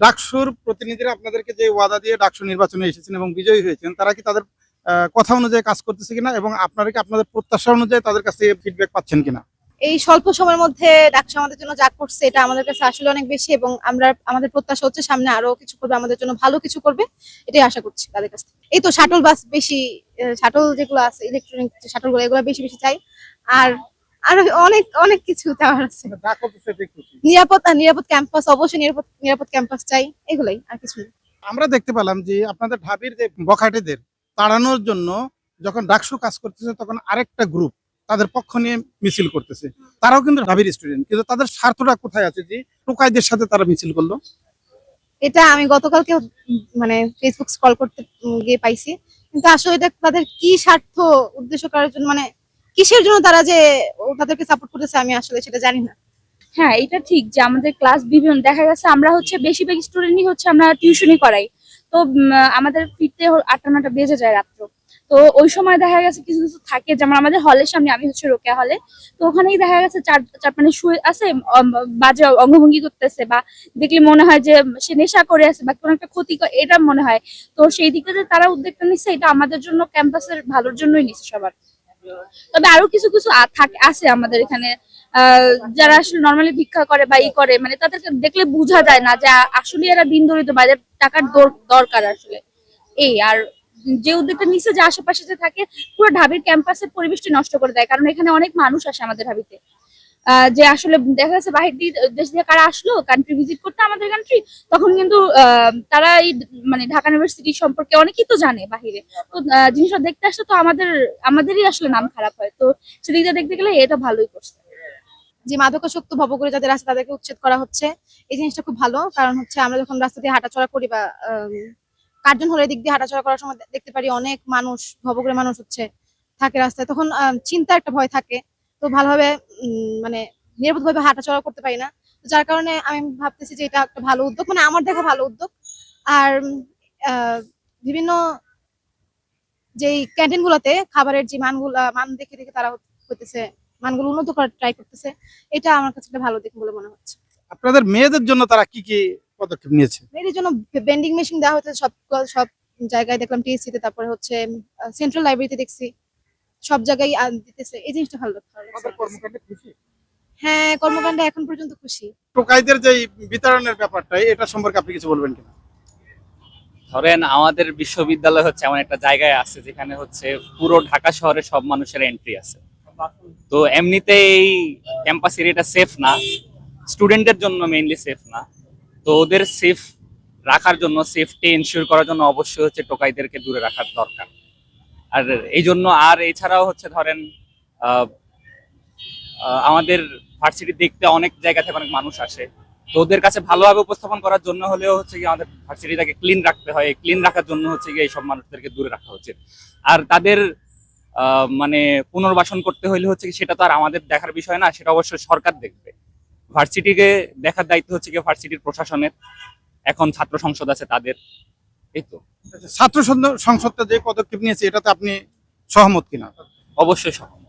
ডাকসুর প্রতিনিধিরা আপনাদেরকে যে ওয়াদা দিয়ে ডাকসু নির্বাচনে এসেছেন এবং বিজয়ী হয়েছেন, তারা কি তাদের কথা অনুযায়ী কাজ করতেছে কিনা এবং আপনারা কি আপনাদের প্রত্যাশা অনুযায়ী তাদের কাছ থেকে ফিডব্যাক পাচ্ছেন কিনা? এই স্বল্প সময়ের মধ্যে ডাকসু আমাদের জন্য যা করছে, এটা আমাদের কাছে আসলে অনেক বেশি এবং আমরা, আমাদের প্রত্যাশা হচ্ছে সামনে আরও কিছু করবে, আমাদের জন্য ভালো কিছু করবে, এটাই আশা করছি তাদের কাছ থেকে। এই তো শাটল বাস বেশি শাটল যেগুলো আছে ইলেকট্রনিক শাটলগুলো, এগুলো বেশি বেশি চাই। আর আর অনেক অনেক কিছু চাওয়ার আছে। নিরাপদ নিরাপদ ক্যাম্পাস অবশ্যই নিরাপদ নিরাপদ ক্যাম্পাস চাই এগুলাই আর কিছু আমরা দেখতে পেলাম যে আপনাদের ঢাবির যে বখাটেদের তাড়ানোর জন্য যখন ডাকসু কাজ করতেছে তখন আরেকটা গ্রুপ তাদের পক্ষ নিয়ে মিছিল করতেছে। তারাও কিন্তু ঢাবির স্টুডেন্ট কিন্তু তাদের স্বার্থটা কোথায় আছে যে টোকাইদের সাথে তারা মিছিল করল? এটা আমি গতকালকে মানে ফেসবুক স্ক্রল করতে গিয়ে পাইছি। কিন্তু আসলে এটা তাদের কি স্বার্থ উদ্দেশ্য করার জন্য মানে কিসের জন্য তারা যে তাদেরকে সাপোর্ট করতেছে আমি আসলে সেটা জানি না। হ্যাঁ এটা ঠিক যে আমাদের ক্লাস বিভিন্ন দেখা গেছে আমরা হচ্ছে বেশিরভাগ স্টুডেন্টই হচ্ছে আমরা টিউশনই করাই। তো আমাদের ফিরতে আটটা নটা বেজে যায় রাত্র। তো ওই সময় দেখা গেছে কিছু কিছু থাকে, যেমন আমাদের হলের সামনে, আমি হচ্ছে রোকেয়া হলে তো ওখানেই দেখা গেছে চার চার মানে শুয়ে আছে বাজে অঙ্গভঙ্গি করতেছে বা দেখলে মনে হয় যে সে নেশা করে আছে বা কোনো একটা ক্ষতি এটা মনে হয়। তো সেই দিক থেকে তারা উদ্যোগটা নিচ্ছে, এটা আমাদের জন্য ক্যাম্পাসের ভালোর জন্যই নিচ্ছে সবার। তবে আরও কিছু কিছু আছে আমাদের এখানে যারা আসলে নর্মালি ভিক্ষা করে বা ই করে মানে তাদেরকে দেখলে বোঝা যায় না যে আসলে এরা দিন দরিদ্র বা এদের টাকার দর- দরকার আসলে। এই, আর যে উদ্যোগটা নিচে যে আশেপাশে যে থাকে, পুরো ঢাবির ক্যাম্পাসের পরিবেশটি নষ্ট করে দেয়, কারণ এখানে অনেক মানুষ আসে আমাদের ঢাবিতে। যে আসলে দেখা যাচ্ছে বাহির দেশ থেকে কারা আসলো কান্ট্রি ভিজিট করতে আমাদের কান্ট্রি তখন কিন্তু তারা এই মানে ঢাকা ইউনিভার্সিটি সম্পর্কে অনেকেই তো জানে বাহিরে। তো জিনিসটা দেখতে আসলে তো আমাদের, আমাদেরই আসলে নাম খারাপ হয়। তো সেদিকটা দেখতে গেলে এটা ভালোই করছে। যে মাদকাসক্ত ভবঘুরে যাদের আছে, তাদেরকে উচ্ছেদ করা হচ্ছে। এই জিনিসটা খুব ভালো, কারণ হচ্ছে আমরা যখন রাস্তা দিয়ে হাঁটাচলা করি বা কার্জন হলের দিক দিয়ে হাঁটাচলা করার সময় দেখতে পারি অনেক মানুষ, ভবঘুরে মানুষ হচ্ছে, থাকে রাস্তায়। তখন চিন্তা একটা ভয় থাকে। তো ভালোভাবে মানে নিরাপদভাবে হাঁটাচলা করতে পারি না। তো যার কারণে আমি ভাবতেছি যে এটা একটা ভালো উদ্যোগ মানে আমার দেখা ভালো উদ্যোগ। আর বিভিন্ন যেই ক্যান্টিন গুলোতে খাবারের যে মানগুলা মান দেখে দেখে তারা হইতেছে মানগুলো উন্নত করার ট্রাই করতেছে এটা আমার কাছে একটা ভালো দিক বলে মনে হচ্ছে। আপনাদের মেয়েদের জন্য তারা কি কি পদক্ষেপ নিয়েছে? মেয়েদের জন্য বেন্ডিং মেশিন দেওয়া হচ্ছে সব সব জায়গায় দেখলাম টিএসসি তে তারপরে হচ্ছে সেন্ট্রাল লাইব্রেরিতে দেখছি। সব জায়গায় দিতেছে। এই জিনিসটা ভালো লাগছে। হ্যাঁ কর্মকাণ্ডে এখন পর্যন্ত খুশি। টোকাইদের যে বিতরণের ব্যাপারটা এটা সম্পর্কে আপনি কিছু বলবেন কিনা? ধরেন আমাদের বিশ্ববিদ্যালয় হচ্ছে এমন একটা জায়গায় আছে যেখানে হচ্ছে পুরো ঢাকা শহরে সব মানুষের এন্ট্রি আছে। তো এমনিতে এই ক্যাম্পাস এরিয়াটা সেফ না। স্টুডেন্টদের জন্য মেইনলি সেফ না। তো ওদের সেফ রাখার জন্য সেফটি এনশিওর করার জন্য অবশ্যই হচ্ছে টোকাইদেরকে দূরে রাখার দরকার। আর এই জন্য আর এছাড়াও হচ্ছে ধরেন আমাদের ভার্সিটি দেখতে অনেক জায়গা থেকে অনেক মানুষ আসে। তো ওদের কাছে ভালোভাবে উপস্থাপন করার জন্য হলেও হচ্ছে কি আমাদের ভার্সিটিটাকে ক্লিন রাখতে হয়। ক্লিন রাখার জন্য হচ্ছে কি এইসব মানুষদেরকে দূরে রাখা উচিত। আর তাদের মানে পুনর্বাসন করতে হলে হচ্ছে কি সেটা তো আর আমাদের দেখার বিষয় না, সেটা অবশ্যই সরকার দেখবে। ভার্সিটিকে দেখার দায়িত্ব হচ্ছে কি ভার্সিটির প্রশাসনের। এখন ছাত্র সংসদ আছে তাদের। এই তো। ছাত্র সংসদটা যে পদক্ষেপ নিয়েছে এটাতে আপনি সহমত কিনা? অবশ্যই সহমত।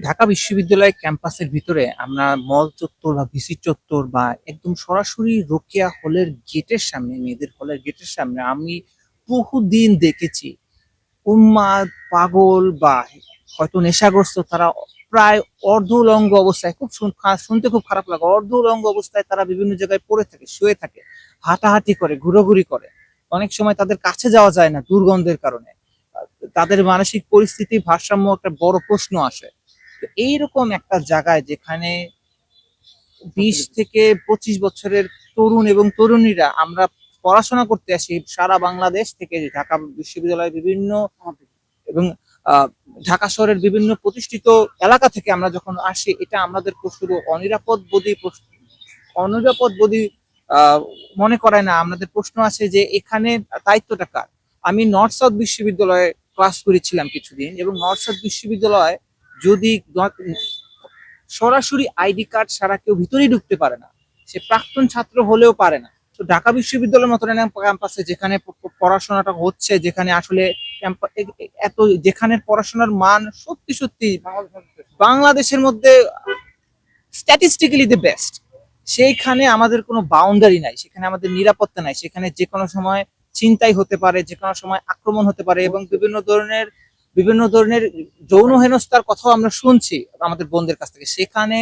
ঢাকা বিশ্ববিদ্যালয় ক্যাম্পাসের ভিতরে আমরা মল চত্বর বা ভিসি চত্বর বা একদম সরাসরি রোকেয়া হলের গেটের সামনে মেয়েদের হলের গেটের সামনে আমি বহুদিন দেখেছি উন্মাদ পাগল বা হয়তো নেশাগ্রস্ত তারা প্রায় অর্ধ উলঙ্গ অবস্থায় খুব শুনতে খুব খারাপ লাগে। অর্ধ উলঙ্গ অবস্থায় তারা বিভিন্ন জায়গায় পড়ে থাকে শুয়ে থাকে হাঁটাহাঁটি করে ঘুরোঘুরি করে। অনেক সময় তাদের কাছে যাওয়া যায় না দুর্গন্ধের কারণে। তাদের মানসিক পরিস্থিতি, ভারসাম্য একটা বড় প্রশ্ন আসে। তো এইরকম একটা জায়গায় যেখানে বিশ থেকে পঁচিশ বছরের তরুণ এবং তরুণীরা আমরা পড়াশোনা করতে আসি, সারা বাংলাদেশ থেকে ঢাকা বিশ্ববিদ্যালয়ের বিভিন্ন এবং ঢাকা শহরের বিভিন্ন প্রতিষ্ঠিত এলাকা থেকে আমরা যখন আসি, এটা আমাদের শুধু অনিরাপদ বোধী অনিরাপদ বোধী মনে করায় না আমাদের প্রশ্ন আছে যে এখানে দায়িত্বটা কার? আমি নর্থ সাউথ বিশ্ববিদ্যালয়ে ক্লাস করেছিলাম কিছুদিন এবং নর্থ সাউথ বিশ্ববিদ্যালয় যদি সরাসরি আইডি কার্ড ছাড়া কেউ ভিতরেই ঢুকতে পারে না সে প্রাক্তন ছাত্র হলেও পারে না। তো ঢাকা বিশ্ববিদ্যালয়ের মতন ক্যাম্পাসে যেখানে পড়াশোনাটা হচ্ছে যেখানে আসলে এত যেখানে পড়াশোনার মান সত্যি সত্যি বাংলাদেশের মধ্যে। স্ট্যাটিস্টিক্যালি দ্য বেস্ট সেইখানে আমাদের কোনো বাউন্ডারি নাই, সেখানে আমাদের নিরাপত্তা নাই, সেখানে যে কোনো সময় চিন্তাই হতে পারে যে কোনো সময় আক্রমণ হতে পারে এবং বিভিন্ন ধরনের বিভিন্ন ধরনের যৌন হেনস্থার কথাও আমরা শুনছি আমাদের বোনদের কাছ থেকে। সেখানে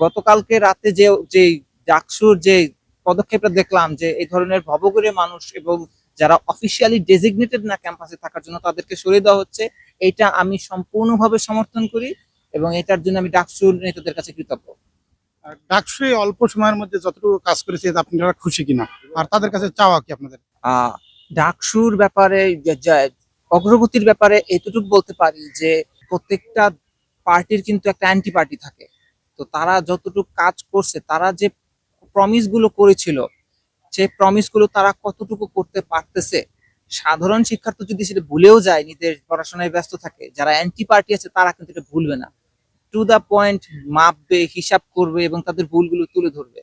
গতকালকে রাতে যে যে ডাকসুর যে পদক্ষেপটা দেখলাম যে এই ধরনের ভবঘুরে মানুষ এবং যারা অফিসিয়ালি ডেজিগনেটেড না ক্যাম্পাসে থাকার জন্য তাদেরকে সরিয়ে দেওয়া হচ্ছে, এটা আমি সম্পূর্ণভাবে সমর্থন করি এবং এটার জন্য আমি ডাকসুর নেতাদের কাছে কৃতজ্ঞ। আর ডাকসু অল্প সময়ের মধ্যে যতটুকু কাজ করেছে আপনারা খুশি কিনা? আর তাদের কাছে চাওয়া কি আপনাদের? ডাকসুর ব্যাপারে অগ্রগতির ব্যাপারে এতটুকু বলতে পারি যে, প্রত্যেকটা পার্টির কিন্তু একটা অ্যান্টি পার্টি থাকে। তো তারা যতটুকু কাজ করছে, তারা যে প্রমিসগুলো করেছিল, সেই প্রমিসগুলো তারা কতটুকু করতে পারতেছে? সাধারণ শিক্ষার্থী যদি সেটা ভুলেও যায়, নিজের পড়াশোনায় ব্যস্ত থাকে, যারা অ্যান্টি পার্টি আছে, তারা কিন্তু এটা ভুলবে না। টু দা পয়েন্ট মাপবে, হিসাব করবে এবং তাদের ভুলগুলো তুলে ধরবে।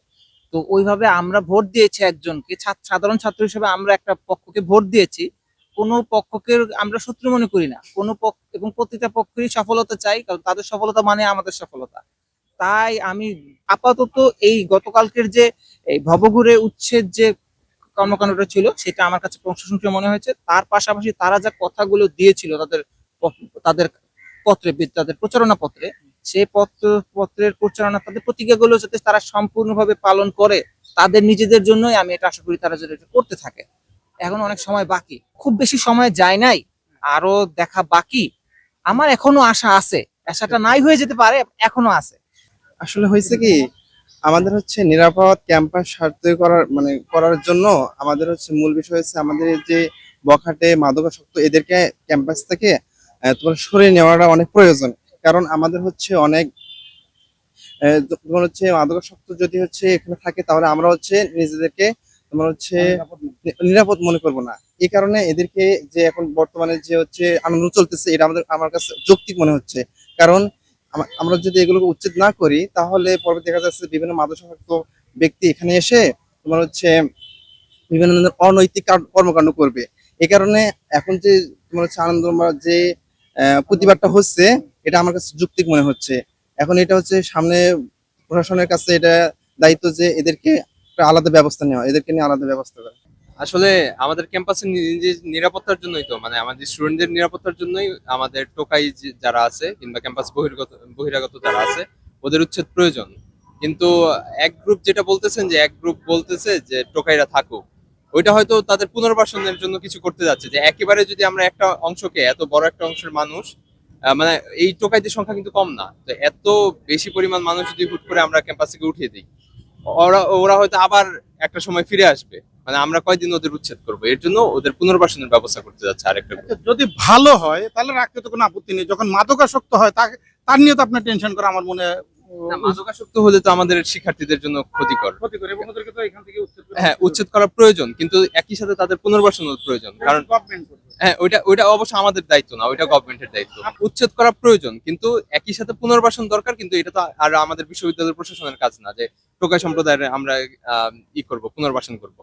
তো ওইভাবে আমরা ভোট দিয়েছি একজনকে সাধারণ ছাত্র হিসেবে আমরা একটা পক্ষকে ভোট দিয়েছি। কোনো পক্ষকে আমরা শত্রু মনে করি না। কোনো পক্ষ এবং প্রতিটা পক্ষেরই সফলতা চাই, কারণ তাদের সফলতা মানে আমাদের সফলতা। তাই আমি আপাতত এই গতকালকের যে এই ভবঘুরে উচ্ছেদ যে কর্মকাণ্ডটা ছিল, সেটা আমার কাছে প্রশংসনীয় মনে হয়েছে। তার পাশাপাশি তারা যা কথাগুলো দিয়েছিল তাদের তাদের পত্রে, তাদের প্রচারণা পত্রে সেই পত্র, পত্রের প্রচারণা, তাদের প্রতিজ্ঞাগুলো যাতে তারা সম্পূর্ণভাবে পালন করে, তাদের নিজেদের জন্যই আমি এটা আশা করি তারা যাতে এটা করতে থাকে। এখন অনেক সময় বাকি। খুব বেশি সময় যায় নাই আরও দেখা বাকি। আমার এখনও আশা আছে। আশাটা নাই হয়ে যেতে পারে, এখনও আছে। আসলে হয়েছে কি, আমাদের হচ্ছে নিরাপদ ক্যাম্পাস স্বার্থ করার মানে করার জন্য আমাদের হচ্ছে মূল বিষয় হচ্ছে আমাদের যে বখাটে মাদকাসক্ত, এদেরকে ক্যাম্পাস থেকে তোমার সরিয়ে নেওয়াটা অনেক প্রয়োজন। কারণ আমাদের হচ্ছে অনেক তোমার হচ্ছে মাদকাসক্ত যদি হচ্ছে এখানে থাকে তাহলে আমরা হচ্ছে নিজেদেরকে তোমার হচ্ছে নিরাপদ মনে করব না। এই কারণে এদেরকে যে এখন বর্তমানে যে হচ্ছে আনন্দ চলতেছে এটা আমাদের আমার কাছে যৌক্তিক মনে হচ্ছে। কারণ আমরা যদি এগুলোকে উচ্ছেদ না করি তাহলে পরে দেখা যাচ্ছে বিভিন্ন মাদকাসক্ত ব্যক্তি এখানে এসে তোমার হচ্ছে বিভিন্ন ধরনের অনৈতিক কর্মকাণ্ড করবে। এই কারণে এখন যে তোমার হচ্ছে আনন্দ যে আহ, প্রতিবাদটা হচ্ছে এটা আমার কাছে যুক্তিক মনে হচ্ছে। এখন এটা হচ্ছে সামনে প্রশাসনের কাছে এটা দায়িত্ব যে এদেরকে আলাদা ব্যবস্থা নেওয়া, এদেরকে নিয়ে আলাদা ব্যবস্থা করা। আসলে আমাদের ক্যাম্পাসের নিজের নিরাপত্তার জন্যই তো মানে আমাদের স্টুডেন্টদের নিরাপত্তার জন্যই আমাদের টোকাই যারা আছে কিংবা ক্যাম্পাস বহির্গত, বহিরাগত যারা আছে, ওদের উচ্ছেদ প্রয়োজন। কিন্তু এক গ্রুপ যেটা বলতেছেন যে এক গ্রুপ বলতেছে যে টোকাইরা থাকুক, ওইটা হয়তো তাদের পুনর্বাসনের জন্য কিছু করতে যাচ্ছে, যে একেবারে যদি আমরা একটা অংশকে, এত বড় একটা অংশের মানুষ মানে এই টোকাইদের সংখ্যা কিন্তু কম না। তো এত বেশি পরিমাণ মানুষ যদি হুট করে আমরা ক্যাম্পাস থেকে উঠিয়ে দিই, ওরা ওরা হয়তো আবার একটা সময় ফিরে আসবে। মানে আমরা কয়দিন ওদের উচ্ছেদ করব? এর জন্য ওদের পুনর্বাসনের ব্যবস্থা করতে যাচ্ছে আরেকটা যদি ভালো হয়, তাহলে রাখতে তো কোনো আপত্তি নেই। যখন মাদকাসক্ত হয়, তাকে, তার নিয়ে তো আপনার টেনশন করা আমার মনে মাদকাসক্ত হলে তো আমাদের শিক্ষার্থীদের জন্য ক্ষতিকর। হ্যাঁ উচ্ছেদ করা প্রয়োজন কিন্তু একই সাথে তাদের পুনর্বাসন প্রয়োজন কারণ হ্যাঁ ওইটা ওইটা অবশ্য আমাদের দায়িত্ব না ওইটা গভর্নমেন্টের দায়িত্ব। উচ্ছেদ করা প্রয়োজন কিন্তু একই সাথে পুনর্বাসন দরকার কিন্তু এটা তো আর আমাদের বিশ্ববিদ্যালয়ের প্রশাসনের কাজ না যে টোকাই সম্প্রদায়ের আমরা ই করব পুনর্বাসন করব।